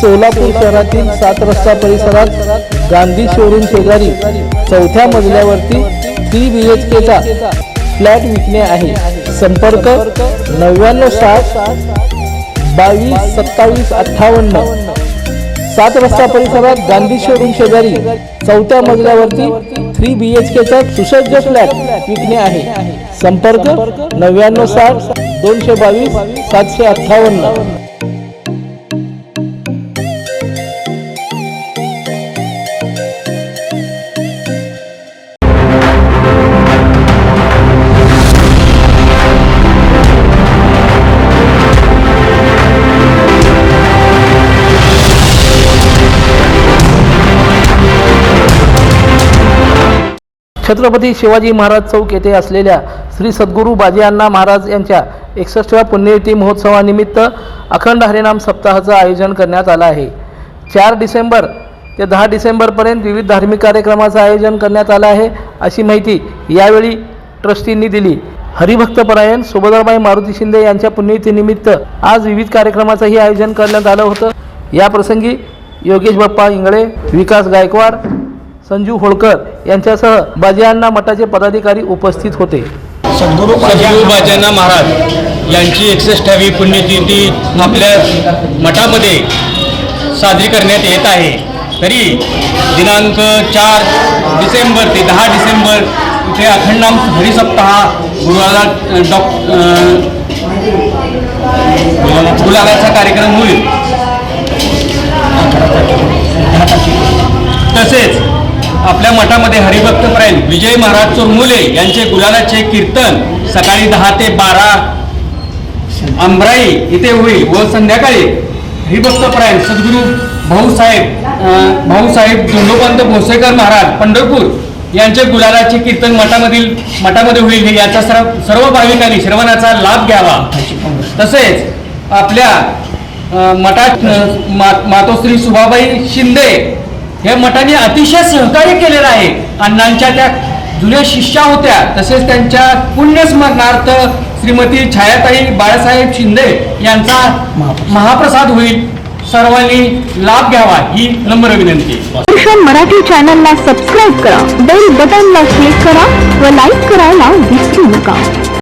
सोलापूर शहरातील सात रस्ता परिसरात गांधी शोरूम शेजारी चौथ्या मजल्यावरती थ्री बी एच केचा फ्लॅट विकणे आहे. संपर्क नव्याण्णव सात बावीस सत्तावीस अठ्ठावन्न. सात रस्ता परिसरात गांधी शोरूम शेजारी चौथ्या मजल्यावरती थ्री बी एच केचा सुसज्ज फ्लॅट विकणे आहे. संपर्क नव्याण्णव साठ दोनशे बावीस सातशे अठ्ठावन्न. छत्रपती शिवाजी महाराज चौक येथे असलेल्या श्री सद्गुरू बाजी अण्णा महाराज यांच्या एकसष्टव्या पुण्यतिथी महोत्सवानिमित्त अखंड हरिनाम सप्ताहाचं आयोजन करण्यात आलं आहे. चार डिसेंबर ते दहा डिसेंबरपर्यंत विविध धार्मिक कार्यक्रमाचं आयोजन करण्यात आलं आहे अशी माहिती यावेळी ट्रस्टींनी दिली. हरिभक्तपरायण सुभद्राबाई मारुती शिंदे यांच्या पुण्यतिथीनिमित्त आज विविध कार्यक्रमाचंही आयोजन करण्यात आलं होतं. याप्रसंगी योगेश बाप्पा इंगळे विकास गायकवाड संजू होळकर यांच्यासह बाजियांना मठाचे पदाधिकारी उपस्थित होते. सद्गुरू बाजांना महाराज यांची एकसष्टावी पुण्यतिथी आपल्या मठामध्ये साजरी करण्यात येत आहे. तरी दिनांक चार डिसेंबर ते दहा डिसेंबर इथे अखंडाम हरिसप्ताह गुरुवारा डॉक गुलाबाचा कार्यक्रम होईल. तसेच आपल्या मठामध्ये हरिभक्तपरायण विजय महाराज चोरमुले यांचे गुलालाचे कीर्तन सकाळी दहा ते बारा अंबराई इथे होईल व संध्याकाळी हरिभक्तपरायण सद्गुरू भाऊसाहेब भाऊसाहेब धोंडोपंत भोसेकर महाराज पंढरपूर यांचे गुलालाचे कीर्तन मठामधील मठामध्ये होईल. हे याचा सर्व सर्व भाविकांनी श्रवणाचा लाभ घ्यावा. तसेच आपल्या मठात मा- मातोश्री सुभाबाई शिंदे या मठाने अतिशय सहकार्य केलेलं आहे. अण्णांच्या त्या जुन्या शिष्या होत्या तसेच त्यांच्या पुण्यस्मरणार्थ श्रीमती छायाताई बाळासाहेब शिंदे यांचा महाप्रसाद होईल. सर्वांनी लाभ घ्यावा ही नम्र विनंती. मराठी चॅनलला सबस्क्राईब करा बेल बटनला क्लिक करा व लाईक करायला विसरू नका.